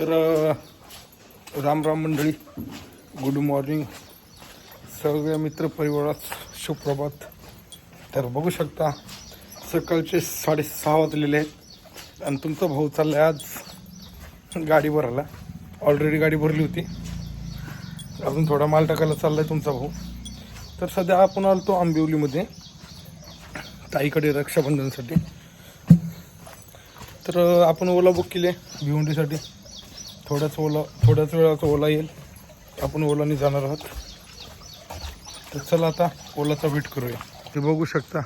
तर राम राम मंडळी good morning. सगळ्या मित्रपरिवारात सुप्रभात. तर बघू शकता सकाळचे साडेसहा वाजलेले आहेत आणि तुमचा भाऊ चाललाय आज गाडी भरायला. ऑलरेडी गाडी भरली होती. अजून थोडा माल टाकायला चाललाय तुमचा भाऊ. तर सध्या आपण आलतो आंबिवलीमध्ये ताईकडे रक्षाबंधनसाठी. तर आपण ओला बुक केले भिवंडीसाठी. थोड्याच ओला थोड्याच वेळात ओला येईल. आपण ओलाने जाणार आहोत. तर चला आता ओलाचा वेट करूया. ते बघू शकता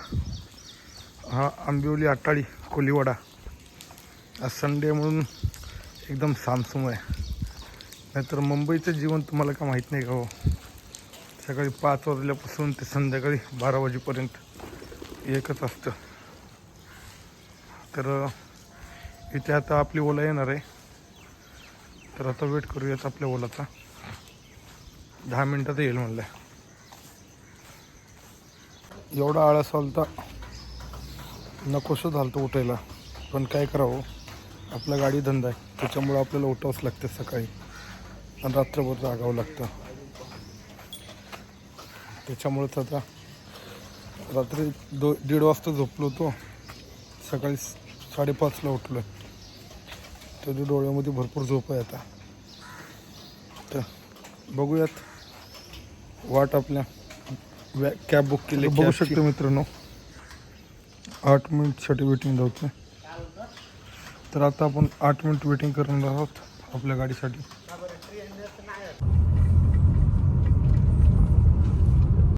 हा आंबिवली आटाळी कोलीवाडा. आज संडे म्हणून एकदम सामसुम आहे. नाहीतर मुंबईचं जीवन तुम्हाला का माहीत नाही का हो? सकाळी पाच वाजल्यापासून ते संध्याकाळी बारा वाजेपर्यंत एकच असतं. तर इथे आता आपली ओला येणार आहे. तर आता वेट करूयात आपल्या ओलाचा. दहा मिनटात येईल म्हणलं एवढा आळस आलता नकोसं झालं होतं उठायला. पण काय करावं? आपला गाडी धंदा आहे. त्याच्यामुळं आपल्याला उठावंच लागते सकाळी. आणि रात्रभर जागावं लागतं. त्याच्यामुळंच आता रात्री दो दीड वाजता झोपलो होतो. सकाळी साडेपाचला उठलो आहे त्याच्या डोळ्यामध्ये भरपूर झोप आहे आता. तर बघूयात वाट आपल्या वॅ कॅब बुक केली बघू शकतो मित्रांनो. आठ मिनिटसाठी वेटिंग धावते तर आता आपण आठ मिनिट वेटिंग करणार आहोत आपल्या गाडीसाठी.